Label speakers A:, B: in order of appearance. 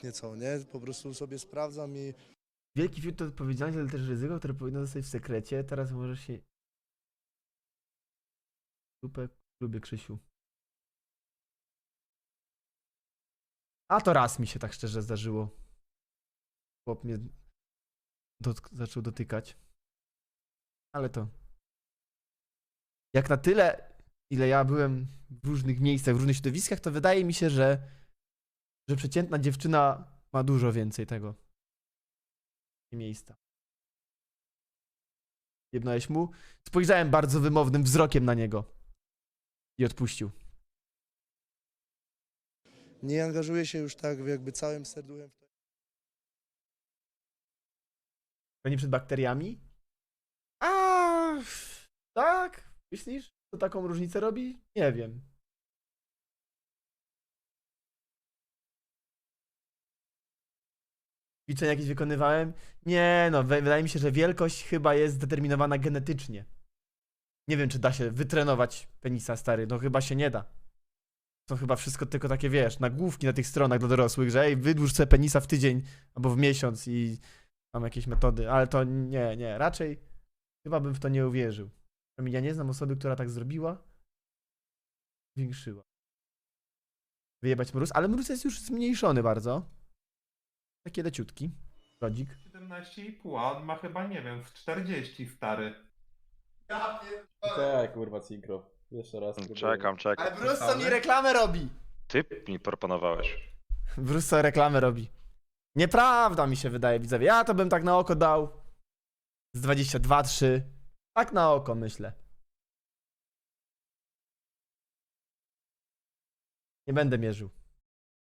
A: obojętnie co, nie? Po prostu sobie sprawdzam i
B: Wielki fiut to odpowiedzialność, ale też ryzyko, które powinno zostać w sekrecie. Teraz może się... Dupę lubię, Krzysiu. A to raz mi się tak szczerze zdarzyło. Chłop mnie dotk- zaczął dotykać. Ale to... Jak na tyle, ile ja byłem w różnych miejscach, w różnych środowiskach, to wydaje mi się, że, że przeciętna dziewczyna ma dużo więcej tego miejsca. Jebnąłeś mu? Spojrzałem bardzo wymownym wzrokiem na niego. I odpuścił.
A: nie angażuję się już tak jakby całym serduchem w to.
B: Nie przed bakteriami? A, tak? Myślisz, to taką różnicę robi? Nie wiem. Ćwiczenia jakieś wykonywałem? Nie, no, wydaje mi się, że wielkość chyba jest zdeterminowana genetycznie. Nie wiem, czy da się wytrenować penisa, stary. No chyba się nie da. To chyba wszystko tylko takie, wiesz, nagłówki na tych stronach dla dorosłych, że ej, wydłuż sobie penisa w tydzień albo w miesiąc i mam jakieś metody, ale to nie, nie, raczej chyba bym w to nie uwierzył. Ja nie znam osoby, która tak zrobiła, zwiększyła. Wyjebać mróz, ale mróz jest już zmniejszony bardzo. Taki leciutki, rodzik.
C: 17,5, a on ma chyba, nie wiem, z 40 stary.
D: Tak, kurwa, synchro. Jeszcze raz. próbuję.
E: Czekam, czekam.
B: Ale mróz co mi reklamę robi!
E: Ty mi proponowałeś.
B: Co reklamę robi. Nieprawda mi się wydaje, widzowie. Ja to bym tak na oko dał z 22, 3. Tak na oko myślę. Nie będę mierzył.